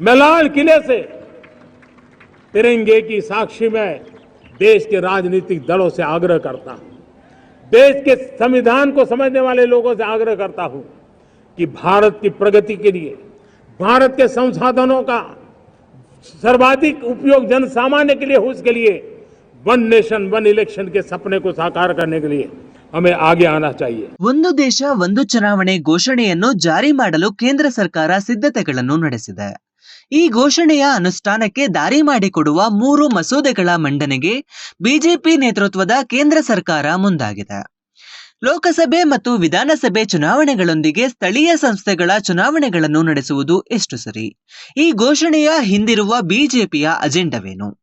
मैं लाल किले से तिरंगे की साक्षी में देश के राजनीतिक दलों से आग्रह करता हूं देश के संविधान को समझने वाले लोगों से आग्रह करता हूं कि भारत की प्रगति के लिए भारत के संसाधनों का सर्वाधिक उपयोग जन सामान्य के लिए हो उसके लिए वन नेशन वन इलेक्शन के सपने को साकार करने के लिए हमें आगे आना चाहिए ಒಂದು ದೇಶ ಒಂದು ಚುನಾವಣೆ ಘೋಷಣೆಯನ್ನು ಜಾರಿ ಮಾಡಲು ಕೇಂದ್ರ ಸರ್ಕಾರ ಸಿದ್ಧತೆಗಳನ್ನು ನಡೆಸಿದೆ ಈ ಘೋಷಣೆಯ ಅನುಷ್ಠಾನಕ್ಕೆ ದಾರಿ ಮಾಡಿಕೊಡುವ ಮೂರು ಮಸೂದೆಗಳ ಮಂಡನೆಗೆ ಬಿಜೆಪಿ ನೇತೃತ್ವದ ಕೇಂದ್ರ ಸರ್ಕಾರ ಮುಂದಾಗಿದೆ. ಲೋಕಸಭೆ ಮತ್ತು ವಿಧಾನಸಭೆ ಚುನಾವಣೆಗಳೊಂದಿಗೆ ಸ್ಥಳೀಯ ಸಂಸ್ಥೆಗಳ ಚುನಾವಣೆಗಳನ್ನು ನಡೆಸುವುದು ಎಷ್ಟು ಸರಿ? ಈ ಘೋಷಣೆಯ ಹಿಂದಿರುವ ಬಿಜೆಪಿಯ ಅಜೆಂಡವೇನು?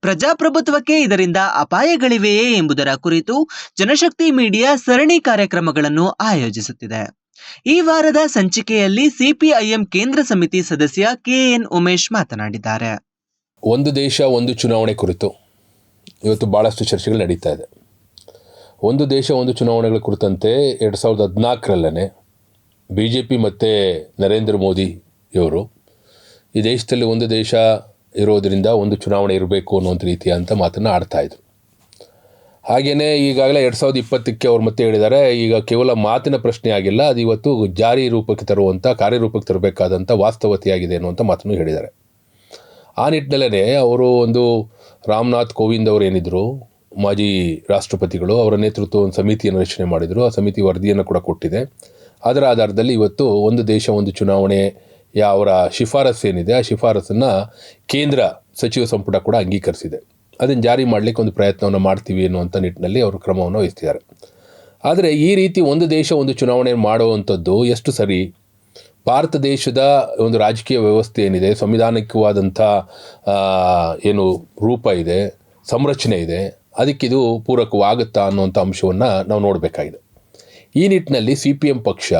ಪ್ರಜಾಪ್ರಭುತ್ವಕ್ಕೆ ಇದರಿಂದ ಅಪಾಯಗಳಿವೆಯೇ ಎಂಬುದರ ಕುರಿತು ಜನಶಕ್ತಿ ಮೀಡಿಯಾ ಸರಣಿ ಕಾರ್ಯಕ್ರಮಗಳನ್ನು ಆಯೋಜಿಸುತ್ತಿದೆ. ಈ ವಾರದ ಸಂಚಿಕೆಯಲ್ಲಿ ಸಿಪಿಐಎಂ ಕೇಂದ್ರ ಸಮಿತಿ ಸದಸ್ಯ ಕೆಎನ್ ಉಮೇಶ್ ಮಾತನಾಡಿದ್ದಾರೆ. ಒಂದು ದೇಶ, ಒಂದು ಚುನಾವಣೆ ಕುರಿತು ಇವತ್ತು ಭಾಳಷ್ಟು ಚರ್ಚೆಗಳು ನಡೀತಾ ಇದೆ. ಒಂದು ದೇಶ, ಒಂದು ಚುನಾವಣೆಗಳ ಕುರಿತಂತೆ ಎರಡು ಸಾವಿರದ ಹದಿನಾಲ್ಕರಲ್ಲೇ ಬಿ ಜೆ ಪಿ ಮತ್ತು ನರೇಂದ್ರ ಮೋದಿ ಇವರು, ಈ ದೇಶದಲ್ಲಿ ಒಂದು ದೇಶ ಇರೋದರಿಂದ ಒಂದು ಚುನಾವಣೆ ಇರಬೇಕು ಅನ್ನುವಂಥ ರೀತಿಯಂಥ ಮಾತನ್ನು ಆಡ್ತಾಯಿದ್ರು ಹಾಗೆಯೇ ಈಗಾಗಲೇ ಎರಡು ಸಾವಿರದ ಇಪ್ಪತ್ತಕ್ಕೆ ಅವ್ರು ಮತ್ತೆ ಹೇಳಿದ್ದಾರೆ, ಈಗ ಕೇವಲ ಮಾತಿನ ಪ್ರಶ್ನೆ ಆಗಿಲ್ಲ, ಅದು ಇವತ್ತು ಜಾರಿ ರೂಪಕ್ಕೆ ತರುವಂಥ ಕಾರ್ಯರೂಪಕ್ಕೆ ತರಬೇಕಾದಂಥ ವಾಸ್ತವತೆಯಾಗಿದೆ ಅನ್ನುವಂಥ ಮಾತನ್ನು ಹೇಳಿದ್ದಾರೆ. ಆ ನಿಟ್ಟಿನಲ್ಲೇ ಅವರು ಒಂದು ರಾಮನಾಥ್ ಕೋವಿಂದ್ ಅವರು ಏನಿದ್ರು, ಮಾಜಿ ರಾಷ್ಟ್ರಪತಿಗಳು, ಅವರ ನೇತೃತ್ವ ಒಂದು ಸಮಿತಿಯನ್ನು ರಚನೆ ಮಾಡಿದರು, ಆ ಸಮಿತಿ ವರದಿಯನ್ನು ಕೂಡ ಕೊಟ್ಟಿದೆ. ಅದರ ಆಧಾರದಲ್ಲಿ ಇವತ್ತು ಒಂದು ದೇಶ, ಒಂದು ಚುನಾವಣೆ ಅವರ ಶಿಫಾರಸ್ಸು ಏನಿದೆ, ಆ ಶಿಫಾರಸನ್ನು ಕೇಂದ್ರ ಸಚಿವ ಸಂಪುಟ ಕೂಡ ಅಂಗೀಕರಿಸಿದೆ. ಅದನ್ನು ಜಾರಿ ಮಾಡಲಿಕ್ಕೆ ಒಂದು ಪ್ರಯತ್ನವನ್ನು ಮಾಡ್ತೀವಿ ಅನ್ನುವಂಥ ನಿಟ್ಟಿನಲ್ಲಿ ಅವರು ಕ್ರಮವನ್ನು ವಹಿಸ್ತಿದ್ದಾರೆ. ಆದರೆ ಈ ರೀತಿ ಒಂದು ದೇಶ ಒಂದು ಚುನಾವಣೆ ಮಾಡುವಂಥದ್ದು ಎಷ್ಟು ಸರಿ? ಭಾರತ ದೇಶದ ಒಂದು ರಾಜಕೀಯ ವ್ಯವಸ್ಥೆ ಏನಿದೆ? ಸಂವಿಧಾನಿಕವಾದಂಥ ಏನು ರೂಪ ಇದೆ? ಸಂರಚನೆ ಇದೆ? ಅದಕ್ಕಿದು ಪೂರಕವಾಗುತ್ತಾ ಅನ್ನುವಂಥ ಅಂಶವನ್ನು ನಾವು ನೋಡಬೇಕಾಗಿದೆ. ಈ ನಿಟ್ಟಿನಲ್ಲಿ ಸಿ ಪಿ ಎಂ ಪಕ್ಷ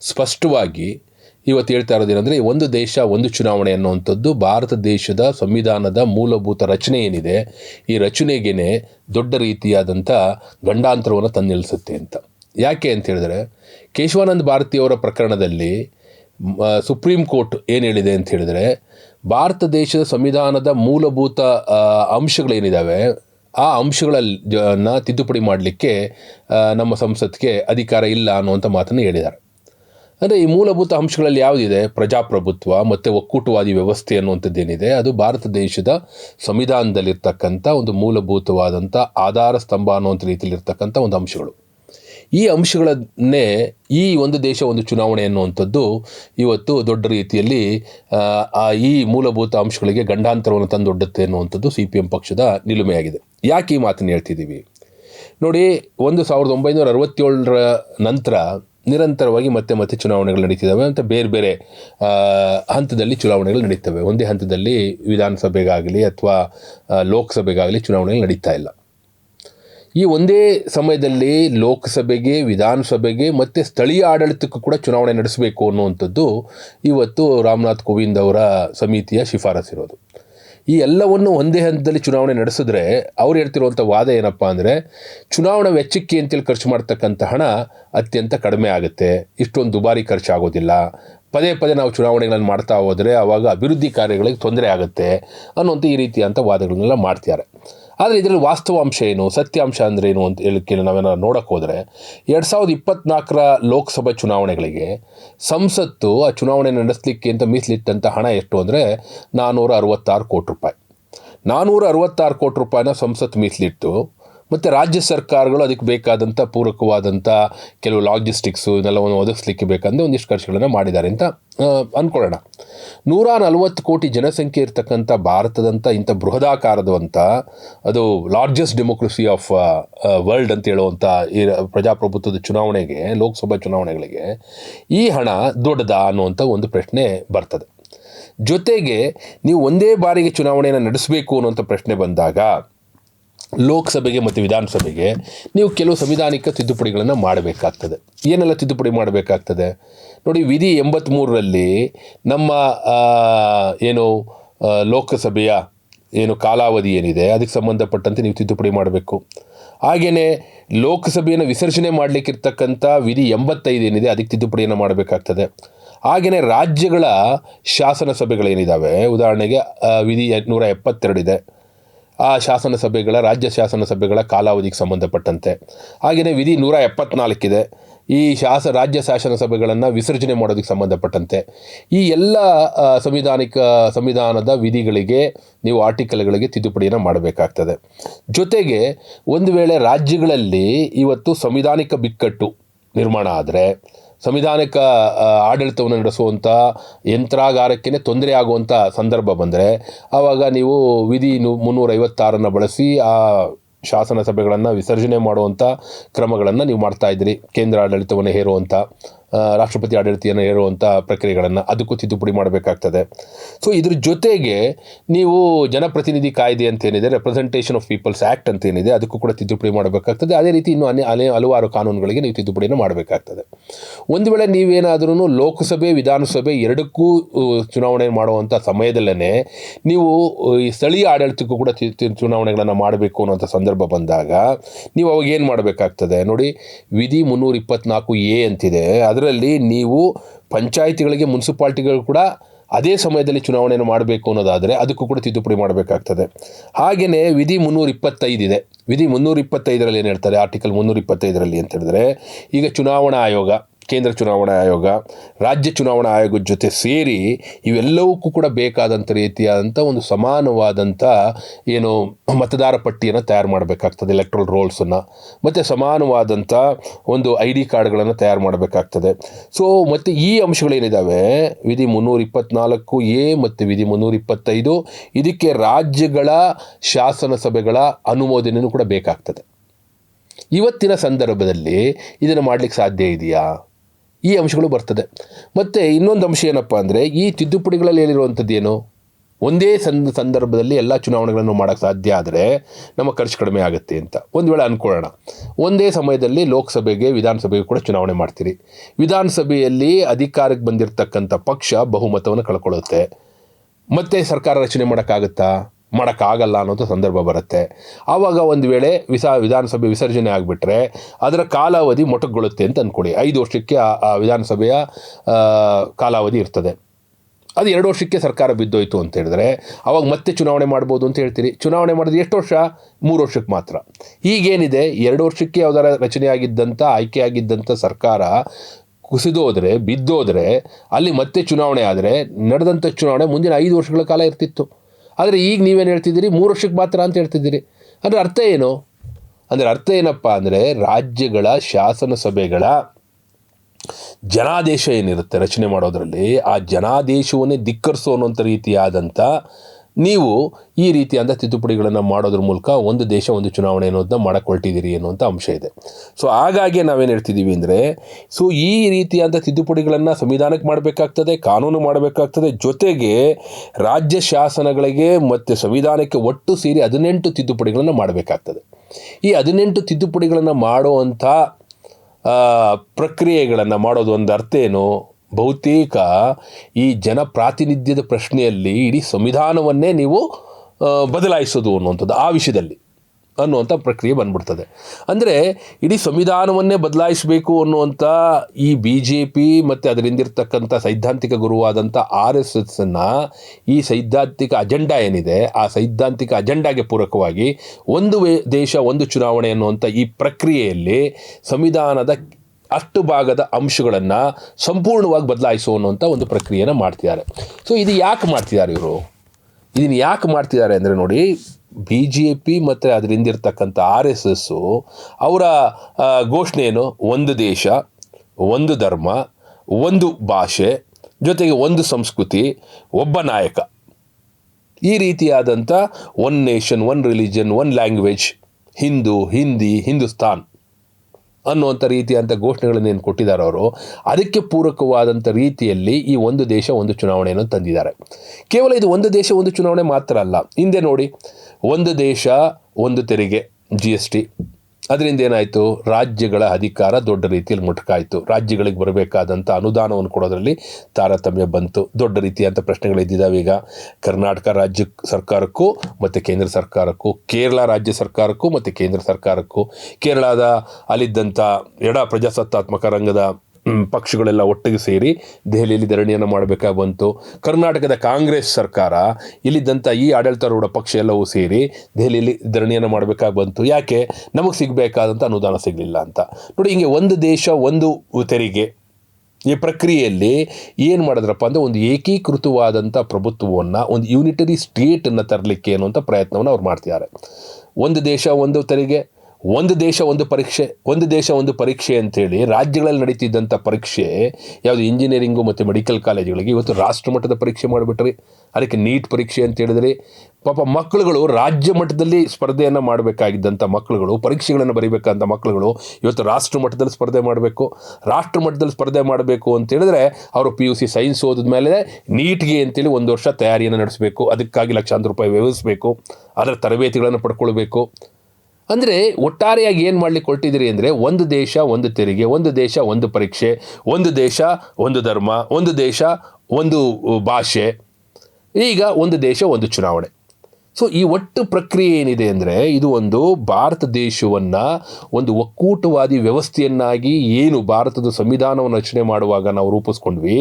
ಸ್ಪಷ್ಟವಾಗಿ ಇವತ್ತು ಹೇಳ್ತಾ ಇರೋದೇನೆಂದರೆ ಒಂದು ದೇಶ ಒಂದು ಚುನಾವಣೆ ಅನ್ನುವಂಥದ್ದು ಭಾರತ ದೇಶದ ಸಂವಿಧಾನದ ಮೂಲಭೂತ ರಚನೆ ಏನಿದೆ, ಈ ರಚನೆಗೇ ದೊಡ್ಡ ರೀತಿಯಾದಂಥ ಗಂಡಾಂತರವನ್ನು ತಂದು ಅಂತ. ಯಾಕೆ ಅಂತ ಹೇಳಿದ್ರೆ, ಕೇಶವಾನಂದ ಭಾರತಿಯವರ ಪ್ರಕರಣದಲ್ಲಿ ಸುಪ್ರೀಂ ಕೋರ್ಟ್ ಏನು ಹೇಳಿದೆ ಅಂತ ಹೇಳಿದರೆ, ಭಾರತ ದೇಶದ ಸಂವಿಧಾನದ ಮೂಲಭೂತ ಅಂಶಗಳೇನಿದ್ದಾವೆ ಆ ಅಂಶಗಳನ್ನ ತಿದ್ದುಪಡಿ ಮಾಡಲಿಕ್ಕೆ ನಮ್ಮ ಸಂಸತ್ಗೆ ಅಧಿಕಾರ ಇಲ್ಲ ಅನ್ನುವಂಥ ಮಾತನ್ನು ಹೇಳಿದ್ದಾರೆ. ಅಂದರೆ ಈ ಮೂಲಭೂತ ಅಂಶಗಳಲ್ಲಿ ಯಾವುದಿದೆ? ಪ್ರಜಾಪ್ರಭುತ್ವ ಮತ್ತು ಒಕ್ಕೂಟವಾದಿ ವ್ಯವಸ್ಥೆ ಅನ್ನುವಂಥದ್ದೇನಿದೆ? ಅದು ಭಾರತ ದೇಶದ ಸಂವಿಧಾನದಲ್ಲಿರ್ತಕ್ಕಂಥ ಒಂದು ಮೂಲಭೂತವಾದಂಥ ಆಧಾರ ಸ್ತಂಭ ಅನ್ನುವಂಥ ರೀತಿಯಲ್ಲಿರ್ತಕ್ಕಂಥ ಒಂದು ಅಂಶಗಳು. ಈ ಅಂಶಗಳನ್ನೇ ಈ ಒಂದು ದೇಶ ಒಂದು ಚುನಾವಣೆ ಅನ್ನುವಂಥದ್ದು ಇವತ್ತು ದೊಡ್ಡ ರೀತಿಯಲ್ಲಿ ಈ ಮೂಲಭೂತ ಅಂಶಗಳಿಗೆ ಗಂಡಾಂತರವನ್ನು ತಂದೊಡ್ಡುತ್ತೆ ಅನ್ನುವಂಥದ್ದು ಸಿ ಪಿ ಎಂ ಪಕ್ಷದ ನಿಲುಮೆಯಾಗಿದೆ. ಯಾಕೆ ಈ ಮಾತನ್ನು ಹೇಳ್ತಿದ್ದೀವಿ? ನೋಡಿ, ಒಂದು ಸಾವಿರದ ಒಂಬೈನೂರ ಅರವತ್ತೇಳರ ನಂತರ ನಿರಂತರವಾಗಿ ಮತ್ತೆ ಮತ್ತೆ ಚುನಾವಣೆಗಳು ನಡೀತಿದ್ದಾವೆ ಅಂತ ಬೇರೆ ಬೇರೆ ಹಂತದಲ್ಲಿ ಚುನಾವಣೆಗಳು ನಡೀತವೆ. ಒಂದೇ ಹಂತದಲ್ಲಿ ವಿಧಾನಸಭೆಗಾಗಲಿ ಅಥವಾ ಲೋಕಸಭೆಗಾಗಲಿ ಚುನಾವಣೆಗಳು ನಡೀತಾ ಇಲ್ಲ. ಈ ಒಂದೇ ಸಮಯದಲ್ಲಿ ಲೋಕಸಭೆಗೆ, ವಿಧಾನಸಭೆಗೆ ಮತ್ತು ಸ್ಥಳೀಯ ಆಡಳಿತಕ್ಕೂ ಕೂಡ ಚುನಾವಣೆ ನಡೆಸಬೇಕು ಅನ್ನುವಂಥದ್ದು ಇವತ್ತು ರಾಮನಾಥ್ ಕೋವಿಂದ್ ಅವರ ಸಮಿತಿಯ ಶಿಫಾರಸ್ಸಿರೋದು ಈ ಎಲ್ಲವನ್ನು ಒಂದೇ ಹಂತದಲ್ಲಿ ಚುನಾವಣೆ ನಡೆಸಿದ್ರೆ ಅವ್ರು ಹೇಳ್ತಿರುವಂಥ ವಾದ ಏನಪ್ಪ ಅಂದರೆ, ಚುನಾವಣಾ ವೆಚ್ಚಕ್ಕೆ ಅಂತೇಳಿ ಖರ್ಚು ಮಾಡ್ತಕ್ಕಂಥ ಹಣ ಅತ್ಯಂತ ಕಡಿಮೆ ಆಗುತ್ತೆ. ಇಷ್ಟೊಂದು ದುಬಾರಿ ಖರ್ಚಾಗೋದಿಲ್ಲ. ಪದೇ ಪದೇ ನಾವು ಚುನಾವಣೆಗಳನ್ನು ಮಾಡ್ತಾ ಹೋದರೆ ಆವಾಗ ಅಭಿವೃದ್ಧಿ ಕಾರ್ಯಗಳಿಗೆ ತೊಂದರೆ ಆಗುತ್ತೆ ಅನ್ನುವಂಥ ಈ ರೀತಿಯಂಥ ವಾದಗಳನ್ನೆಲ್ಲ ಮಾಡ್ತಾರೆ ಆದರೆ ಇದರಲ್ಲಿ ವಾಸ್ತವಾಂಶ ಏನು, ಸತ್ಯಾಂಶ ಅಂದ್ರೇನು ಅಂತ ಹೇಳಕ್ಕೆ ನಾವೇನಾದ್ರು ನೋಡೋಕ್ಕೆ ಹೋದರೆ, ಎರಡು ಸಾವಿರದ ಇಪ್ಪತ್ನಾಲ್ಕರ ಲೋಕಸಭಾ ಚುನಾವಣೆಗಳಿಗೆ ಸಂಸತ್ತು ಆ ಚುನಾವಣೆ ನಡೆಸಲಿಕ್ಕೆ ಅಂತ ಮೀಸಲಿಟ್ಟಂಥ ಹಣ ಎಷ್ಟು ಅಂದರೆ ನಾನ್ನೂರ ಅರವತ್ತಾರು ಕೋಟಿ ರೂಪಾಯಿ. ನಾನ್ನೂರ ಅರವತ್ತಾರು ಕೋಟಿ ರೂಪಾಯಿನ ಸಂಸತ್ತು ಮೀಸಲಿಟ್ಟು ಮತ್ತು ರಾಜ್ಯ ಸರ್ಕಾರಗಳು ಅದಕ್ಕೆ ಬೇಕಾದಂಥ ಪೂರಕವಾದಂಥ ಕೆಲವು ಲಾಜಿಸ್ಟಿಕ್ಸು ಇದೆಲ್ಲವನ್ನು ಒದಗಿಸ್ಲಿಕ್ಕೆ ಬೇಕಂದರೆ ಒಂದಿಷ್ಟು ಖರ್ಚುಗಳನ್ನು ಮಾಡಿದ್ದಾರೆ ಅಂತ ಅಂದ್ಕೊಳ್ಳೋಣ. ನೂರ ನಲವತ್ತು ಕೋಟಿ ಜನಸಂಖ್ಯೆ ಇರ್ತಕ್ಕಂಥ ಭಾರತದಂಥ ಇಂಥ ಬೃಹದಾಕಾರದಂಥ ಅದು ಲಾರ್ಜೆಸ್ಟ್ ಡೆಮೋಕ್ರಸಿ ಆಫ್ ವರ್ಲ್ಡ್ ಅಂತ ಹೇಳುವಂಥ ಈ ಪ್ರಜಾಪ್ರಭುತ್ವದ ಚುನಾವಣೆಗೆ, ಲೋಕಸಭಾ ಚುನಾವಣೆಗಳಿಗೆ ಈ ಹಣ ದೊಡ್ಡದಾ ಅನ್ನುವಂಥ ಒಂದು ಪ್ರಶ್ನೆ ಬರ್ತದೆ. ಜೊತೆಗೆ ನೀವು ಒಂದೇ ಬಾರಿಗೆ ಚುನಾವಣೆಯನ್ನು ನಡೆಸಬೇಕು ಅನ್ನುವಂಥ ಪ್ರಶ್ನೆ ಬಂದಾಗ ಲೋಕಸಭೆಗೆ ಮತ್ತು ವಿಧಾನಸಭೆಗೆ ನೀವು ಕೆಲವು ಸಂವಿಧಾನಿಕ ತಿದ್ದುಪಡಿಗಳನ್ನು ಮಾಡಬೇಕಾಗ್ತದೆ. ಏನೆಲ್ಲ ತಿದ್ದುಪಡಿ ಮಾಡಬೇಕಾಗ್ತದೆ? ನೋಡಿ, ವಿಧಿ ಎಂಬತ್ತ್ಮೂರರಲ್ಲಿ ನಮ್ಮ ಏನು ಲೋಕಸಭೆಯ ಏನು ಕಾಲಾವಧಿ ಏನಿದೆ, ಅದಕ್ಕೆ ಸಂಬಂಧಪಟ್ಟಂತೆ ನೀವು ತಿದ್ದುಪಡಿ ಮಾಡಬೇಕು. ಹಾಗೆಯೇ ಲೋಕಸಭೆಯನ್ನು ವಿಸರ್ಜನೆ ಮಾಡಲಿಕ್ಕಿರ್ತಕ್ಕಂಥ ವಿಧಿ ಎಂಬತ್ತೈದು ಏನಿದೆ, ಅದಕ್ಕೆ ತಿದ್ದುಪಡಿಯನ್ನು ಮಾಡಬೇಕಾಗ್ತದೆ. ಹಾಗೆಯೇ ರಾಜ್ಯಗಳ ಶಾಸನ ಸಭೆಗಳೇನಿದ್ದಾವೆ ಉದಾಹರಣೆಗೆ ವಿಧಿ ನೂರ ಎಪ್ಪತ್ತೆರಡಿದೆ. ಆ ಶಾಸನ ಸಭೆಗಳ, ರಾಜ್ಯ ಶಾಸನ ಸಭೆಗಳ ಕಾಲಾವಧಿಗೆ ಸಂಬಂಧಪಟ್ಟಂತೆ. ಹಾಗೆಯೇ ವಿಧಿ ನೂರ ಎಪ್ಪತ್ನಾಲ್ಕಿದೆ. ಈ ಶಾಸ, ರಾಜ್ಯ ಶಾಸನ ಸಭೆಗಳನ್ನು ವಿಸರ್ಜನೆ ಮಾಡೋದಕ್ಕೆ ಸಂಬಂಧಪಟ್ಟಂತೆ. ಈ ಎಲ್ಲ ಸಂವಿಧಾನಿಕ, ಸಂವಿಧಾನದ ವಿಧಿಗಳಿಗೆ ನೀವು ಆರ್ಟಿಕಲ್ಗಳಿಗೆ ತಿದ್ದುಪಡಿಯನ್ನು ಮಾಡಬೇಕಾಗ್ತದೆ. ಜೊತೆಗೆ ಒಂದು ವೇಳೆ ರಾಜ್ಯಗಳಲ್ಲಿ ಇವತ್ತು ಸಂವಿಧಾನಿಕ ಬಿಕ್ಕಟ್ಟು ನಿರ್ಮಾಣ ಆದರೆ ಸಂವಿಧಾನಿಕ ಆಡಳಿತವನ್ನು ನಡೆಸುವಂಥ ಯಂತ್ರಾಗಾರಕ್ಕೇ ತೊಂದರೆ ಆಗುವಂಥ ಸಂದರ್ಭ ಬಂದರೆ ಆವಾಗ ನೀವು ವಿಧಿ ನು- ಮುನ್ನೂರ ಬಳಸಿ ಆ ಶಾಸನ ಸಭೆಗಳನ್ನು ವಿಸರ್ಜನೆ ಮಾಡುವಂಥ ಕ್ರಮಗಳನ್ನು ನೀವು ಮಾಡ್ತಾ ಇದ್ದೀರಿ ಕೇಂದ್ರ ಆಡಳಿತವನ್ನು ಹೇರುವಂಥ ರಾಷ್ಟ್ರಪತಿ ಆಡಳಿತಿಯನ್ನು ಹೇರುವಂಥ ಪ್ರಕ್ರಿಯೆಗಳನ್ನು ಅದಕ್ಕೂ ತಿದ್ದುಪಡಿ ಮಾಡಬೇಕಾಗ್ತದೆ. ಸೊ ಇದ್ರ ಜೊತೆಗೆ ನೀವು ಜನಪ್ರತಿನಿಧಿ ಕಾಯ್ದೆ ಅಂತೇನಿದೆ ರೆಪ್ರೆಸೆಂಟೇಷನ್ ಆಫ್ ಪೀಪಲ್ಸ್ ಆ್ಯಕ್ಟ್ ಅಂತೇನಿದೆ ಅದಕ್ಕೂ ಕೂಡ ತಿದ್ದುಪಡಿ ಮಾಡಬೇಕಾಗ್ತದೆ. ಅದೇ ರೀತಿ ಇನ್ನೂ ಅನೇ ಅನೇ ಹಲವಾರು ಕಾನೂನುಗಳಿಗೆ ನೀವು ತಿದ್ದುಪಡಿಯನ್ನು ಮಾಡಬೇಕಾಗ್ತದೆ. ಒಂದು ವೇಳೆ ನೀವೇನಾದ್ರೂ ಲೋಕಸಭೆ, ವಿಧಾನಸಭೆ ಎರಡಕ್ಕೂ ಚುನಾವಣೆ ಮಾಡುವಂಥ ಸಮಯದಲ್ಲೇ ನೀವು ಈ ಸ್ಥಳೀಯ ಆಡಳಿತಕ್ಕೂ ಕೂಡ ಚುನಾವಣೆಗಳನ್ನು ಮಾಡಬೇಕು ಅನ್ನೋಂಥ ಸಂದರ್ಭ ಬಂದಾಗ, ನೀವು ಅವಾಗ ಏನು ಮಾಡಬೇಕಾಗ್ತದೆ? ನೋಡಿ, ವಿಧಿ ಮುನ್ನೂರ ಇಪ್ಪತ್ನಾಲ್ಕು ಎ ಅಂತಿದೆ. ಅದರಲ್ಲಿ ನೀವು ಪಂಚಾಯಿತಿಗಳಿಗೆ, ಮುನ್ಸಿಪಾಲ್ಟಿಗಳು ಕೂಡ ಅದೇ ಸಮಯದಲ್ಲಿ ಚುನಾವಣೆಯನ್ನು ಮಾಡಬೇಕು ಅನ್ನೋದಾದರೆ ಅದಕ್ಕೂ ಕೂಡ ತಿದ್ದುಪಡಿ ಮಾಡಬೇಕಾಗ್ತದೆ. ಹಾಗೆಯೇ ವಿಧಿ ಮುನ್ನೂರ ಇಪ್ಪತ್ತೈದಿದೆ ವಿಧಿ ಮುನ್ನೂರ ಇಪ್ಪತ್ತೈದರಲ್ಲಿ ಏನು ಹೇಳ್ತಾರೆ? ಆರ್ಟಿಕಲ್ ಮುನ್ನೂರ ಇಪ್ಪತ್ತೈದರಲ್ಲಿ ಅಂತ ಹೇಳಿದ್ರೆ, ಈಗ ಚುನಾವಣಾ ಆಯೋಗ ಕೇಂದ್ರ ಚುನಾವಣಾ ಆಯೋಗ, ರಾಜ್ಯ ಚುನಾವಣಾ ಆಯೋಗದ ಜೊತೆ ಸೇರಿ ಇವೆಲ್ಲವಕ್ಕೂ ಕೂಡ ಬೇಕಾದಂಥ ರೀತಿಯಾದಂಥ ಒಂದು ಸಮಾನವಾದಂಥ ಏನು ಮತದಾರ ಪಟ್ಟಿಯನ್ನು ತಯಾರು ಮಾಡಬೇಕಾಗ್ತದೆ ಎಲೆಕ್ಟ್ರಲ್ ರೋಲ್ಸನ್ನು ಮತ್ತು ಸಮಾನವಾದಂಥ ಒಂದು ಐ ಡಿ ಕಾರ್ಡ್ಗಳನ್ನು ತಯಾರು ಮಾಡಬೇಕಾಗ್ತದೆ. ಸೊ ಮತ್ತು ಈ ಅಂಶಗಳೇನಿದ್ದಾವೆ ವಿಧಿ ಮುನ್ನೂರ ಇಪ್ಪತ್ನಾಲ್ಕು ಎ ಮತ್ತು ವಿಧಿ ಮುನ್ನೂರ ಇಪ್ಪತ್ತೈದು, ಇದಕ್ಕೆ ರಾಜ್ಯಗಳ ಶಾಸನ ಸಭೆಗಳ ಅನುಮೋದನೆಯೂ ಕೂಡ ಬೇಕಾಗ್ತದೆ. ಇವತ್ತಿನ ಸಂದರ್ಭದಲ್ಲಿ ಇದನ್ನು ಮಾಡಲಿಕ್ಕೆ ಸಾಧ್ಯ ಇದೆಯಾ? ಈ ಅಂಶಗಳು ಬರ್ತದೆ. ಮತ್ತು ಇನ್ನೊಂದು ಅಂಶ ಏನಪ್ಪ ಅಂದರೆ, ಈ ತಿದ್ದುಪಡಿಗಳಲ್ಲಿ ಹೇಳಿರುವಂಥದ್ದು ಏನು? ಒಂದೇ ಸಂದ, ಸಂದರ್ಭದಲ್ಲಿ ಎಲ್ಲ ಚುನಾವಣೆಗಳನ್ನು ಮಾಡೋಕ್ಕೆ ಸಾಧ್ಯ ಆದರೆ ನಮ್ಮ ಖರ್ಚು ಕಡಿಮೆ ಆಗುತ್ತೆ ಅಂತ. ಒಂದು ವೇಳೆ ಅಂದ್ಕೊಳ್ಳೋಣ ಒಂದೇ ಸಮಯದಲ್ಲಿ ಲೋಕಸಭೆಗೆ, ವಿಧಾನಸಭೆಗೆ ಕೂಡ ಚುನಾವಣೆ ಮಾಡ್ತೀರಿ. ವಿಧಾನಸಭೆಯಲ್ಲಿ ಅಧಿಕಾರಕ್ಕೆ ಬಂದಿರತಕ್ಕಂಥ ಪಕ್ಷ ಬಹುಮತವನ್ನು ಕಳ್ಕೊಳ್ಳುತ್ತೆ. ಮತ್ತೆ ಸರ್ಕಾರ ರಚನೆ ಮಾಡೋಕ್ಕಾಗುತ್ತಾ? ಮಾಡೋಕ್ಕಾಗಲ್ಲ ಅನ್ನೋಂಥ ಸಂದರ್ಭ ಬರುತ್ತೆ. ಆವಾಗ ಒಂದು ವೇಳೆ ವಿಸ, ವಿಧಾನಸಭೆ ವಿಸರ್ಜನೆ ಆಗಿಬಿಟ್ರೆ ಅದರ ಕಾಲಾವಧಿ ಮೊಟಕುಗೊಳ್ಳುತ್ತೆ ಅಂತ ಅಂದ್ಕೊಳ್ಳಿ ಐದು ವರ್ಷಕ್ಕೆ ಆ ಆ ವಿಧಾನಸಭೆಯ ಕಾಲಾವಧಿ ಇರ್ತದೆ. ಅದು ಎರಡು ವರ್ಷಕ್ಕೆ ಸರ್ಕಾರ ಬಿದ್ದೋಯ್ತು ಅಂತ ಹೇಳಿದ್ರೆ ಅವಾಗ ಮತ್ತೆ ಚುನಾವಣೆ ಮಾಡ್ಬೋದು ಅಂತ ಹೇಳ್ತೀರಿ. ಚುನಾವಣೆ ಮಾಡಿದ್ರೆ ಎಷ್ಟು ವರ್ಷ? ಮೂರು ವರ್ಷಕ್ಕೆ ಮಾತ್ರ. ಈಗೇನಿದೆ? ಎರಡು ವರ್ಷಕ್ಕೆ ಯಾವ್ದಾರ ರಚನೆಯಾಗಿದ್ದಂಥ, ಆಯ್ಕೆಯಾಗಿದ್ದಂಥ ಸರ್ಕಾರ ಕುಸಿದೋದ್ರೆ, ಬಿದ್ದೋದ್ರೆ ಅಲ್ಲಿ ಮತ್ತೆ ಚುನಾವಣೆ ಆದರೆ ನಡೆದಂಥ ಚುನಾವಣೆ ಮುಂದಿನ ಐದು ವರ್ಷಗಳ ಕಾಲ ಇರ್ತಿತ್ತು. ಆದರೆ ಈಗ ನೀವೇನು ಹೇಳ್ತಿದ್ದೀರಿ? ಮೂರು ವರ್ಷಕ್ಕೆ ಮಾತ್ರ ಅಂತ ಹೇಳ್ತಿದ್ದೀರಿ. ಅಂದರೆ ಅರ್ಥ ಏನು? ಅಂದರೆ ಅರ್ಥ ಏನಪ್ಪ ಅಂದರೆ ರಾಜ್ಯಗಳ ಶಾಸನ ಸಭೆಗಳ ಜನಾದೇಶ ಏನಿರುತ್ತೆ ರಚನೆ ಮಾಡೋದರಲ್ಲಿ, ಆ ಜನಾದೇಶವನ್ನೇ ಧಿಕ್ಕರಿಸೋ ಅನ್ನೋಂಥ ರೀತಿಯಾದಂಥ ನೀವು ಈ ರೀತಿಯಾದ ತಿದ್ದುಪಡಿಗಳನ್ನು ಮಾಡೋದ್ರ ಮೂಲಕ ಒಂದು ದೇಶ, ಒಂದು ಚುನಾವಣೆ ಅನ್ನೋದನ್ನ ಮಾಡಕ್ಕೆ ಹೊರಟಿದ್ದೀರಿ ಅನ್ನುವಂಥ ಅಂಶ ಇದೆ. ಸೊ ಹಾಗಾಗಿ ನಾವೇನು ಹೇಳ್ತಿದ್ದೀವಿ ಅಂದರೆ ಸೊ ಈ ರೀತಿಯಾದ ತಿದ್ದುಪಡಿಗಳನ್ನು ಸಂವಿಧಾನಕ್ಕೆ ಮಾಡಬೇಕಾಗ್ತದೆ, ಕಾನೂನು ಮಾಡಬೇಕಾಗ್ತದೆ, ಜೊತೆಗೆ ರಾಜ್ಯ ಶಾಸನಗಳಿಗೆ ಮತ್ತು ಸಂವಿಧಾನಕ್ಕೆ ಒಟ್ಟು ಸೇರಿ ಹದಿನೆಂಟು ತಿದ್ದುಪಡಿಗಳನ್ನು ಮಾಡಬೇಕಾಗ್ತದೆ. ಈ ಹದಿನೆಂಟು ತಿದ್ದುಪಡಿಗಳನ್ನು ಮಾಡುವಂಥ ಪ್ರಕ್ರಿಯೆಗಳನ್ನು ಮಾಡೋದು ಒಂದು ಅರ್ಥ ಏನು? ಬಹುತೇಕ ಈ ಜನಪ್ರಾತಿನಿಧ್ಯದ ಪ್ರಶ್ನೆಯಲ್ಲಿ ಇಡೀ ಸಂವಿಧಾನವನ್ನೇ ನೀವು ಬದಲಾಯಿಸೋದು ಅನ್ನುವಂಥದ್ದು ಆ ವಿಷಯದಲ್ಲಿ ಅನ್ನುವಂಥ ಪ್ರಕ್ರಿಯೆ ಬಂದ್ಬಿಡ್ತದೆ. ಅಂದರೆ ಇಡೀ ಸಂವಿಧಾನವನ್ನೇ ಬದಲಾಯಿಸಬೇಕು ಅನ್ನುವಂಥ ಈ ಬಿ ಜೆ ಪಿ ಮತ್ತು ಅದರಿಂದಿರ್ತಕ್ಕಂಥ ಸೈದ್ಧಾಂತಿಕ ಗುರುವಾದಂಥ ಆರ್ ಎಸ್ ಎಸ್ಸನ್ನು ಈ ಸೈದ್ಧಾಂತಿಕ ಅಜೆಂಡಾ ಏನಿದೆ, ಆ ಸೈದ್ಧಾಂತಿಕ ಅಜೆಂಡಾಗೆ ಪೂರಕವಾಗಿ ಒಂದು ದೇಶ, ಒಂದು ಚುನಾವಣೆ ಅನ್ನುವಂಥ ಈ ಪ್ರಕ್ರಿಯೆಯಲ್ಲಿ ಸಂವಿಧಾನದ ಅಷ್ಟು ಭಾಗದ ಅಂಶಗಳನ್ನು ಸಂಪೂರ್ಣವಾಗಿ ಬದಲಾಯಿಸೋ ಅನ್ನುವಂಥ ಒಂದು ಪ್ರಕ್ರಿಯೆನ ಮಾಡ್ತಿದ್ದಾರೆ. ಸೊ ಇದು ಯಾಕೆ ಮಾಡ್ತಿದ್ದಾರೆ ಇವರು? ಇದನ್ನು ಯಾಕೆ ಮಾಡ್ತಿದ್ದಾರೆ ಅಂದರೆ ನೋಡಿ ಬಿ ಜೆ ಪಿ ಮತ್ತು ಅದರಿಂದಿರ್ತಕ್ಕಂಥ ಆರ್ ಎಸ್ ಎಸ್ಸು ಅವರ ಘೋಷಣೆ ಏನು? ಒಂದು ದೇಶ, ಒಂದು ಧರ್ಮ, ಒಂದು ಭಾಷೆ, ಜೊತೆಗೆ ಒಂದು ಸಂಸ್ಕೃತಿ, ಒಬ್ಬ ನಾಯಕ. ಈ ರೀತಿಯಾದಂಥ one nation one religion one language Hindu, Hindi, Hindustan. ಅನ್ನುವಂಥ ರೀತಿಯಂಥ ಘೋಷಣೆಗಳನ್ನು ಏನು ಕೊಟ್ಟಿದ್ದಾರೆ ಅವರು, ಅದಕ್ಕೆ ಪೂರಕವಾದಂಥ ರೀತಿಯಲ್ಲಿ ಈ ಒಂದು ದೇಶ ಒಂದು ಚುನಾವಣೆಯನ್ನು ತಂದಿದ್ದಾರೆ. ಕೇವಲ ಇದು ಒಂದು ದೇಶ ಒಂದು ಚುನಾವಣೆ ಮಾತ್ರ ಅಲ್ಲ, ಹಿಂದೆ ನೋಡಿ, ಒಂದು ದೇಶ ಒಂದು ತೆರಿಗೆ ಜಿ ಎಸ್ ಟಿ ಅದರಿಂದ ಏನಾಯಿತು? ರಾಜ್ಯಗಳ ಅಧಿಕಾರ ದೊಡ್ಡ ರೀತಿಯಲ್ಲಿ ಮುಟಕಾಯಿತು. ರಾಜ್ಯಗಳಿಗೆ ಬರಬೇಕಾದಂಥ ಅನುದಾನವನ್ನು ಕೊಡೋದರಲ್ಲಿ ತಾರತಮ್ಯ ಬಂತು. ದೊಡ್ಡ ರೀತಿಯಂಥ ಪ್ರಶ್ನೆಗಳಿದ್ದಿದ್ದಾವೆ ಈಗ. ಕರ್ನಾಟಕ ರಾಜ್ಯ ಸರ್ಕಾರಕ್ಕೂ ಮತ್ತು ಕೇಂದ್ರ ಸರ್ಕಾರಕ್ಕೂ, ಕೇರಳ ರಾಜ್ಯ ಸರ್ಕಾರಕ್ಕೂ ಮತ್ತು ಕೇಂದ್ರ ಸರ್ಕಾರಕ್ಕೂ, ಕೇರಳದ ಅಲ್ಲಿದ್ದಂಥ ಎಡ ಪ್ರಜಾಸತ್ತಾತ್ಮಕ ರಂಗದ ಪಕ್ಷಗಳೆಲ್ಲ ಒಟ್ಟಿಗೆ ಸೇರಿ ದೆಹಲಿಯಲ್ಲಿ ಧರಣಿಯನ್ನು ಮಾಡಬೇಕಾಗಿ ಬಂತು ಕರ್ನಾಟಕದ ಕಾಂಗ್ರೆಸ್ ಸರ್ಕಾರ ಇಲ್ಲಿದ್ದಂಥ ಈ ಆಡಳಿತಾರೂಢ ಪಕ್ಷ ಎಲ್ಲವೂ ಸೇರಿ ದೆಹಲಿಯಲ್ಲಿ ಧರಣಿಯನ್ನು ಮಾಡಬೇಕಾಗಿ ಬಂತು ಯಾಕೆ ನಮಗೆ ಸಿಗಬೇಕಾದಂಥ ಅನುದಾನ ಸಿಗಲಿಲ್ಲ ಅಂತ. ನೋಡಿ, ಹಿಂಗೆ ಒಂದು ದೇಶ, ಒಂದು ತೆರಿಗೆ, ಈ ಪ್ರಕ್ರಿಯೆಯಲ್ಲಿ ಏನು ಮಾಡಿದ್ರಪ್ಪ ಅಂದರೆ ಒಂದು ಏಕೀಕೃತವಾದಂಥ ಪ್ರಭುತ್ವವನ್ನು, ಒಂದು ಯೂನಿಟರಿ ಸ್ಟೇಟನ್ನು ತರಲಿಕ್ಕೆ ಅನ್ನುವಂಥ ಪ್ರಯತ್ನವನ್ನು ಅವ್ರು ಮಾಡ್ತಿದ್ದಾರೆ. ಒಂದು ದೇಶ, ಒಂದು ತೆರಿಗೆ ಒಂದು ದೇಶ ಒಂದು ಪರೀಕ್ಷೆ, ಒಂದು ದೇಶ ಒಂದು ಪರೀಕ್ಷೆ ಅಂತೇಳಿ ರಾಜ್ಯಗಳಲ್ಲಿ ನಡೀತಿದ್ದಂಥ ಪರೀಕ್ಷೆ, ಯಾವುದು ಇಂಜಿನಿಯರಿಂಗು ಮತ್ತು ಮೆಡಿಕಲ್ ಕಾಲೇಜುಗಳಿಗೆ ಇವತ್ತು ರಾಷ್ಟ್ರ ಮಟ್ಟದ ಪರೀಕ್ಷೆ ಮಾಡಿಬಿಟ್ರಿ. ಅದಕ್ಕೆ ನೀಟ್ ಪರೀಕ್ಷೆ ಅಂತ ಹೇಳಿದ್ರಿ. ಪಾಪ ಮಕ್ಕಳುಗಳು ರಾಜ್ಯ ಮಟ್ಟದಲ್ಲಿ ಸ್ಪರ್ಧೆಯನ್ನು ಮಾಡಬೇಕಾಗಿದ್ದಂಥ ಮಕ್ಕಳುಗಳು, ಪರೀಕ್ಷೆಗಳನ್ನು ಬರೀಬೇಕಾದಂಥ ಮಕ್ಕಳುಗಳು ಇವತ್ತು ರಾಷ್ಟ್ರ ಮಟ್ಟದಲ್ಲಿ ಸ್ಪರ್ಧೆ ಮಾಡಬೇಕು. ರಾಷ್ಟ್ರ ಮಟ್ಟದಲ್ಲಿ ಸ್ಪರ್ಧೆ ಮಾಡಬೇಕು ಅಂತ ಹೇಳಿದ್ರೆ ಅವರು ಪಿ ಯು ಸಿ ಸೈನ್ಸ್ ಓದಿದ ಮೇಲೆ ನೀಟ್ಗೆ ಅಂತೇಳಿ ಒಂದು ವರ್ಷ ತಯಾರಿಯನ್ನು ನಡೆಸಬೇಕು. ಅದಕ್ಕಾಗಿ ಲಕ್ಷಾಂತರ ರೂಪಾಯಿ ವ್ಯವಹರಿಸಬೇಕು. ಅದರ ತರಬೇತಿಗಳನ್ನು ಪಡ್ಕೊಳ್ಬೇಕು. ಅಂದರೆ ಒಟ್ಟಾರೆಯಾಗಿ ಏನು ಮಾಡಲಿಕ್ಕೆ ಹೊರಟಿದ್ದೀರಿ ಅಂದರೆ ಒಂದು ದೇಶ, ಒಂದು ತೆರಿಗೆ, ಒಂದು ದೇಶ, ಒಂದು ಪರೀಕ್ಷೆ, ಒಂದು ದೇಶ, ಒಂದು ಧರ್ಮ, ಒಂದು ದೇಶ, ಒಂದು ಭಾಷೆ, ಈಗ ಒಂದು ದೇಶ, ಒಂದು ಚುನಾವಣೆ. ಸೊ ಈ ಒಟ್ಟು ಪ್ರಕ್ರಿಯೆ ಏನಿದೆ ಅಂದರೆ ಇದು ಒಂದು ಭಾರತ ದೇಶವನ್ನು ಒಂದು ಒಕ್ಕೂಟವಾದಿ ವ್ಯವಸ್ಥೆಯನ್ನಾಗಿ ಏನು ಭಾರತದ ಸಂವಿಧಾನವನ್ನು ರಚನೆ ಮಾಡುವಾಗ ನಾವು ರೂಪಿಸ್ಕೊಂಡ್ವಿ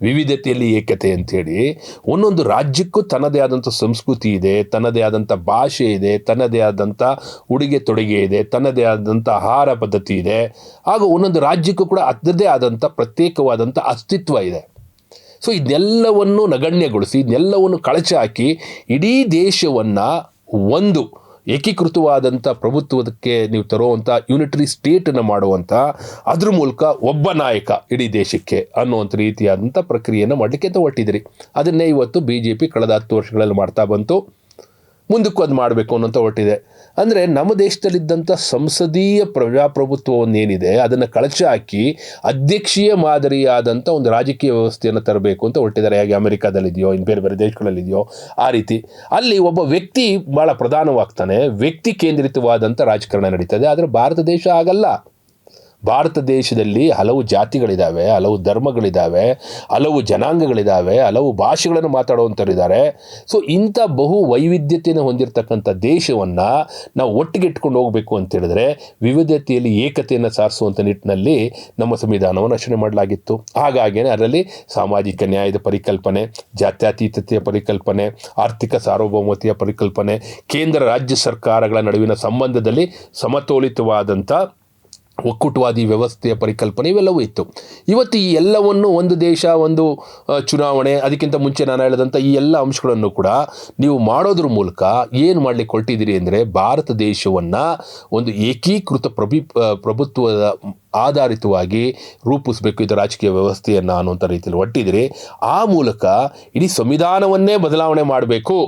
ವಿವಿಧತೆಯಲ್ಲಿ ಏಕತೆ ಅಂಥೇಳಿ ಒಂದೊಂದು ರಾಜ್ಯಕ್ಕೂ ತನ್ನದೇ ಆದಂಥ ಸಂಸ್ಕೃತಿ ಇದೆ, ತನ್ನದೇ ಆದಂಥ ಭಾಷೆ ಇದೆ, ತನ್ನದೇ ಆದಂಥ ಉಡುಗೆ ತೊಡುಗೆ ಇದೆ, ತನ್ನದೇ ಆದಂಥ ಆಹಾರ ಪದ್ಧತಿ ಇದೆ. ಹಾಗೂ ಒಂದೊಂದು ರಾಜ್ಯಕ್ಕೂ ಕೂಡ ಅದರದೇ ಆದಂಥ ಪ್ರತ್ಯೇಕವಾದಂಥ ಅಸ್ತಿತ್ವ ಇದೆ. ಸೊ ಇದೆಲ್ಲವನ್ನು ನಗಣ್ಯಗೊಳಿಸಿ ಇದನ್ನೆಲ್ಲವನ್ನು ಕಳಚಿ ಹಾಕಿ ಇಡೀ ದೇಶವನ್ನು ಒಂದು ಏಕೀಕೃತವಾದಂಥ ಪ್ರಭುತ್ವಕ್ಕೆ ನೀವು ತರುವಂಥ ಯೂನಿಟರಿ ಸ್ಟೇಟನ್ನು ಮಾಡುವಂಥ ಅದ್ರ ಮೂಲಕ ಒಬ್ಬ ನಾಯಕ ಇಡೀ ದೇಶಕ್ಕೆ ಅನ್ನುವಂಥ ರೀತಿಯಾದಂಥ ಪ್ರಕ್ರಿಯೆಯನ್ನು ಮಾಡಲಿಕ್ಕೆ ಅಂತ ಹೊಟ್ಟಿದ್ದೀರಿ ಅದನ್ನೇ ಇವತ್ತು ಬಿ ಜೆ ಪಿ ಕಳೆದ ಹತ್ತು ವರ್ಷಗಳಲ್ಲಿ ಮಾಡ್ತಾ ಬಂತು. ಮುಂದಕ್ಕೂ ಅದು ಮಾಡಬೇಕು ಅನ್ನೋಂಥ ಹೊರಟಿದೆ ಅಂದರೆ ನಮ್ಮ ದೇಶದಲ್ಲಿದ್ದಂಥ ಸಂಸದೀಯ ಪ್ರಜಾಪ್ರಭುತ್ವವನ್ನೇನಿದೆ, ಅದನ್ನು ಕಳಚಿ ಹಾಕಿ ಅಧ್ಯಕ್ಷೀಯ ಮಾದರಿಯಾದಂಥ ಒಂದು ರಾಜಕೀಯ ವ್ಯವಸ್ಥೆಯನ್ನು ತರಬೇಕು ಅಂತ ಹೊರಟಿದ್ದಾರೆ ಹೇಗೆ ಅಮೆರಿಕಾದಲ್ಲಿದೆಯೋ ಇನ್ನು ಬೇರೆ ಬೇರೆ ದೇಶಗಳಲ್ಲಿದೆಯೋ, ಆ ರೀತಿ. ಅಲ್ಲಿ ಒಬ್ಬ ವ್ಯಕ್ತಿ ಭಾಳ ಪ್ರಧಾನವಾಗ್ತಾನೆ. ವ್ಯಕ್ತಿ ಕೇಂದ್ರಿತವಾದಂಥ ರಾಜಕಾರಣ ನಡೀತದೆ. ಆದರೆ ಭಾರತ ದೇಶ ಆಗಲ್ಲ ಭಾರತ ದೇಶದಲ್ಲಿ ಹಲವು ಜಾತಿಗಳಿದ್ದಾವೆ ಹಲವು ಧರ್ಮಗಳಿದ್ದಾವೆ ಹಲವು ಜನಾಂಗಗಳಿದ್ದಾವೆ ಹಲವು ಭಾಷೆಗಳನ್ನು ಮಾತಾಡುವಂಥವ್ರಿದ್ದಾರೆ. ಸೊ ಇಂಥ ಬಹು ವೈವಿಧ್ಯತೆಯನ್ನು ಹೊಂದಿರತಕ್ಕಂಥ ದೇಶವನ್ನು ನಾವು ಒಟ್ಟಿಗೆ ಇಟ್ಕೊಂಡು ಹೋಗಬೇಕು ಅಂತ ಹೇಳಿದ್ರೆ ವಿವಿಧತೆಯಲ್ಲಿ ಏಕತೆಯನ್ನು ಸಾರಿಸುವಂಥ ನಿಟ್ಟಿನಲ್ಲಿ ನಮ್ಮ ಸಂವಿಧಾನವನ್ನು ರಚನೆ ಮಾಡಲಾಗಿತ್ತು. ಹಾಗಾಗಿಯೇ ಅದರಲ್ಲಿ ಸಾಮಾಜಿಕ ನ್ಯಾಯದ ಪರಿಕಲ್ಪನೆ, ಜಾತ್ಯತೀತತೆಯ ಪರಿಕಲ್ಪನೆ, ಆರ್ಥಿಕ ಸಾರ್ವಭೌಮತೆಯ ಪರಿಕಲ್ಪನೆ, ಕೇಂದ್ರ, ರಾಜ್ಯ ಸರ್ಕಾರಗಳ ನಡುವಿನ ಸಂಬಂಧದಲ್ಲಿ ಸಮತೋಲಿತವಾದಂಥ ಒಕ್ಕೂಟವಾದಿ ವ್ಯವಸ್ಥೆಯ ಪರಿಕಲ್ಪನೆ ಇವೆಲ್ಲವೂ ಇತ್ತು. ಇವತ್ತು ಈ ಎಲ್ಲವನ್ನು ಒಂದು ದೇಶ, ಒಂದು ಚುನಾವಣೆ, ಅದಕ್ಕಿಂತ ಮುಂಚೆ ನಾನು ಹೇಳಿದಂಥ ಈ ಎಲ್ಲ ಅಂಶಗಳನ್ನು ಕೂಡ ನೀವು ಮಾಡೋದ್ರ ಮೂಲಕ ಏನು ಮಾಡಲಿಕ್ಕೆ ಹೊರಟಿದ್ದೀರಿ ಅಂದರೆ ಭಾರತ ದೇಶವನ್ನು ಒಂದು ಏಕೀಕೃತ ಪ್ರಭಿ ಪ್ರಭುತ್ವದ ಆಧಾರಿತವಾಗಿ ರೂಪಿಸಬೇಕು ಇದು ರಾಜಕೀಯ ವ್ಯವಸ್ಥೆಯನ್ನು ಅನ್ನುವಂಥ ರೀತಿಯಲ್ಲಿ ಹೊರಟಿದ್ದೀರಿ ಆ ಮೂಲಕ ಇಡೀ ಸಂವಿಧಾನವನ್ನೇ ಬದಲಾವಣೆ ಮಾಡಬೇಕು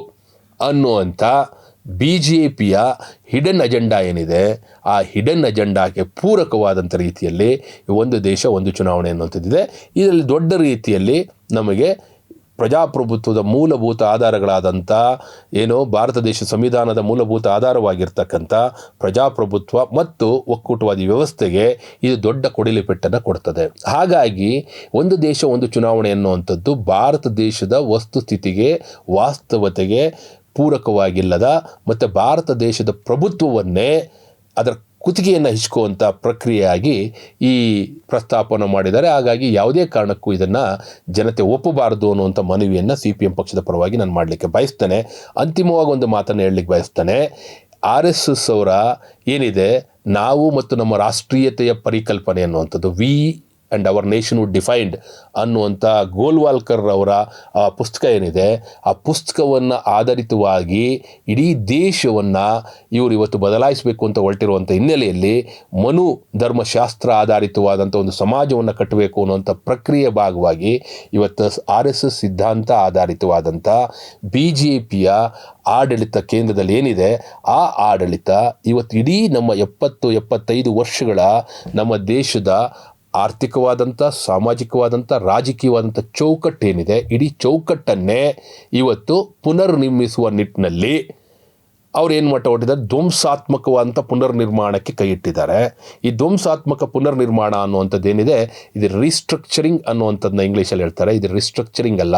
ಅನ್ನುವಂಥ ಬಿ ಜೆ ಪಿಯ ಹಿಡನ್ ಅಜೆಂಡಾ ಏನಿದೆ, ಆ ಹಿಡನ್ ಅಜೆಂಡಾಗೆ ಪೂರಕವಾದಂಥ ರೀತಿಯಲ್ಲಿ ಒಂದು ದೇಶ ಒಂದು ಚುನಾವಣೆ ಅನ್ನುವಂಥದ್ದಿದೆ. ಇದರಲ್ಲಿ ದೊಡ್ಡ ರೀತಿಯಲ್ಲಿ ನಮಗೆ ಪ್ರಜಾಪ್ರಭುತ್ವದ ಮೂಲಭೂತ ಆಧಾರಗಳಾದಂಥ ಏನು ಭಾರತ ದೇಶ ಸಂವಿಧಾನದ ಮೂಲಭೂತ ಆಧಾರವಾಗಿರ್ತಕ್ಕಂಥ ಪ್ರಜಾಪ್ರಭುತ್ವ ಮತ್ತು ಒಕ್ಕೂಟವಾದಿ ವ್ಯವಸ್ಥೆಗೆ ಇದು ದೊಡ್ಡ ಕೊಡಿಲಿ ಪೆಟ್ಟನ್ನು ಕೊಡ್ತದೆ. ಹಾಗಾಗಿ ಒಂದು ದೇಶ ಒಂದು ಚುನಾವಣೆ ಅನ್ನುವಂಥದ್ದು ಭಾರತ ದೇಶದ ವಸ್ತುಸ್ಥಿತಿಗೆ ವಾಸ್ತವತೆಗೆ ಪೂರಕವಾಗಿಲ್ಲದ ಮತ್ತು ಭಾರತ ದೇಶದ ಪ್ರಭುತ್ವವನ್ನೇ ಅದರ ಕುತ್ತಿಗೆಯನ್ನು ಹಿಚ್ಕುವಂಥ ಪ್ರಕ್ರಿಯೆಯಾಗಿ ಈ ಪ್ರಸ್ತಾಪನ ಮಾಡಿದ್ದಾರೆ. ಹಾಗಾಗಿ ಯಾವುದೇ ಕಾರಣಕ್ಕೂ ಇದನ್ನು ಜನತೆ ಒಪ್ಪಬಾರದು ಅನ್ನುವಂಥ ಮನವಿಯನ್ನು ಸಿ ಪಿ ಎಂ ಪಕ್ಷದ ಪರವಾಗಿ ನಾನು ಮಾಡಲಿಕ್ಕೆ ಬಯಸ್ತೇನೆ. ಅಂತಿಮವಾಗಿ ಒಂದು ಮಾತನ್ನು ಹೇಳಲಿಕ್ಕೆ ಬಯಸ್ತೇನೆ. ಆರ್ ಎಸ್ ಏನಿದೆ, ನಾವು ಮತ್ತು ನಮ್ಮ ರಾಷ್ಟ್ರೀಯತೆಯ ಪರಿಕಲ್ಪನೆ ಅನ್ನುವಂಥದ್ದು, we and our nation would defined ಅನ್ನುವಂಥ ಗೋಲ್ವಾಲ್ಕರ್ ಅವರ ಪುಸ್ತಕ ಏನಿದೆ, ಆ ಪುಸ್ತಕವನ್ನು ಆಧಾರಿತವಾಗಿ ಇಡೀ ದೇಶವನ್ನು ಇವರು ಇವತ್ತು ಬದಲಾಯಿಸಬೇಕು ಅಂತ ಹೊರಟಿರುವಂಥ ಹಿನ್ನೆಲೆಯಲ್ಲಿ ಮನು ಧರ್ಮಶಾಸ್ತ್ರ ಆಧಾರಿತವಾದಂಥ ಒಂದು ಸಮಾಜವನ್ನು ಕಟ್ಟಬೇಕು ಅನ್ನುವಂಥ ಪ್ರಕ್ರಿಯೆ ಭಾಗವಾಗಿ ಇವತ್ತು ಆರ್ ಎಸ್ ಎಸ್ ಸಿದ್ಧಾಂತ ಆಧಾರಿತವಾದಂಥ ಬಿ ಜೆ ಪಿಯ ಆಡಳಿತ ಕೇಂದ್ರದಲ್ಲಿ ಏನಿದೆ, ಆ ಆಡಳಿತ ಇವತ್ತು ಇಡೀ ನಮ್ಮ ಎಪ್ಪತ್ತು ಎಪ್ಪತ್ತೈದು ವರ್ಷಗಳ ನಮ್ಮ ದೇಶದ ಆರ್ಥಿಕವಾದಂಥ, ಸಾಮಾಜಿಕವಾದಂಥ, ರಾಜಕೀಯವಾದಂಥ ಚೌಕಟ್ಟೇನಿದೆ, ಇಡೀ ಚೌಕಟ್ಟನ್ನೇ ಇವತ್ತು ಪುನರ್ನಿರ್ಮಿಸುವ ನಿಟ್ಟಿನಲ್ಲಿ ಅವ್ರು ಏನು ಮಟ್ಟ ಹೊಟ್ಟಿದ್ದಾರೆ ಧ್ವಂಸಾತ್ಮಕವಾದಂಥ ಪುನರ್ನಿರ್ಮಾಣಕ್ಕೆ ಕೈ ಇಟ್ಟಿದ್ದಾರೆ. ಈ ಧ್ವಂಸಾತ್ಮಕ ಪುನರ್ನಿರ್ಮಾಣ ಅನ್ನುವಂಥದ್ದು ಏನಿದೆ ಇದು ರಿಸ್ಟ್ರಕ್ಚರಿಂಗ್ ಅನ್ನುವಂಥದ್ದನ್ನ ಇಂಗ್ಲೀಷಲ್ಲಿ ಹೇಳ್ತಾರೆ. ಇದು ರಿಸ್ಟ್ರಕ್ಚರಿಂಗ್ ಅಲ್ಲ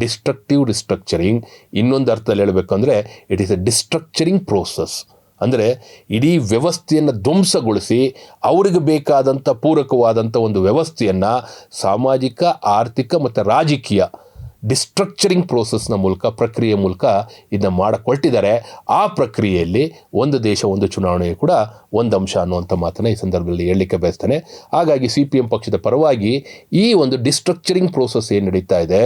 ಡಿಸ್ಟ್ರಕ್ಟಿವ್ ರಿಸ್ಟ್ರಕ್ಚರಿಂಗ್ ಇನ್ನೊಂದು ಅರ್ಥದಲ್ಲಿ ಹೇಳಬೇಕು ಅಂದರೆ it is a destructuring process ಅಂದರೆ ಇಡೀ ವ್ಯವಸ್ಥೆಯನ್ನು ಧ್ವಂಸಗೊಳಿಸಿ ಅವರಿಗೆ ಬೇಕಾದಂಥ ಪೂರಕವಾದಂಥ ಒಂದು ವ್ಯವಸ್ಥೆಯನ್ನು ಸಾಮಾಜಿಕ, ಆರ್ಥಿಕ ಮತ್ತು ರಾಜಕೀಯ ಡಿಸ್ಟ್ರಕ್ಚರಿಂಗ್ ಪ್ರೋಸೆಸ್ನ ಮೂಲಕ, ಪ್ರಕ್ರಿಯೆ ಮೂಲಕ ಇದನ್ನು ಮಾಡಿಕೊಳ್ತಿದ್ದಾರೆ. ಆ ಪ್ರಕ್ರಿಯೆಯಲ್ಲಿ ಒಂದು ದೇಶ, ಒಂದು ಚುನಾವಣೆ ಕೂಡ ಒಂದು ಅಂಶ ಅನ್ನುವಂಥ ಮಾತನ್ನು ಈ ಸಂದರ್ಭದಲ್ಲಿ ಹೇಳಲಿಕ್ಕೆ ಬಯಸ್ತಾನೆ. ಹಾಗಾಗಿ ಸಿ ಪಿ ಎಂ ಪಕ್ಷದ ಪರವಾಗಿ ಈ ಒಂದು ಡಿಸ್ಟ್ರಕ್ಚರಿಂಗ್ ಪ್ರೋಸೆಸ್ ಏನು ನಡೀತಾ ಇದೆ,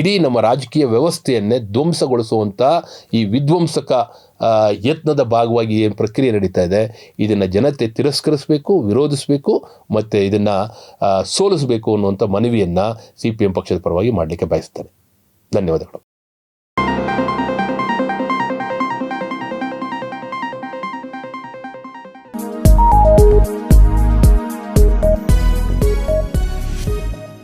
ಇಡೀ ನಮ್ಮ ರಾಜಕೀಯ ವ್ಯವಸ್ಥೆಯನ್ನೇ ಧ್ವಂಸಗೊಳಿಸುವಂಥ ಈ ವಿಧ್ವಂಸಕ ಯತ್ನದ ಭಾಗವಾಗಿ ಏನು ಪ್ರಕ್ರಿಯೆ ನಡೀತಾ ಇದೆ, ಇದನ್ನು ಜನತೆ ತಿರಸ್ಕರಿಸಬೇಕು, ವಿರೋಧಿಸಬೇಕು, ಮತ್ತು ಇದನ್ನು ಸೋಲಿಸಬೇಕು ಅನ್ನುವಂಥ ಮನವಿಯನ್ನು ಸಿ ಪಿ ಎಂ ಪಕ್ಷದ ಪರವಾಗಿ ಮಾಡಲಿಕ್ಕೆ ಬಯಸ್ತೇನೆ ಧನ್ಯವಾದಗಳು.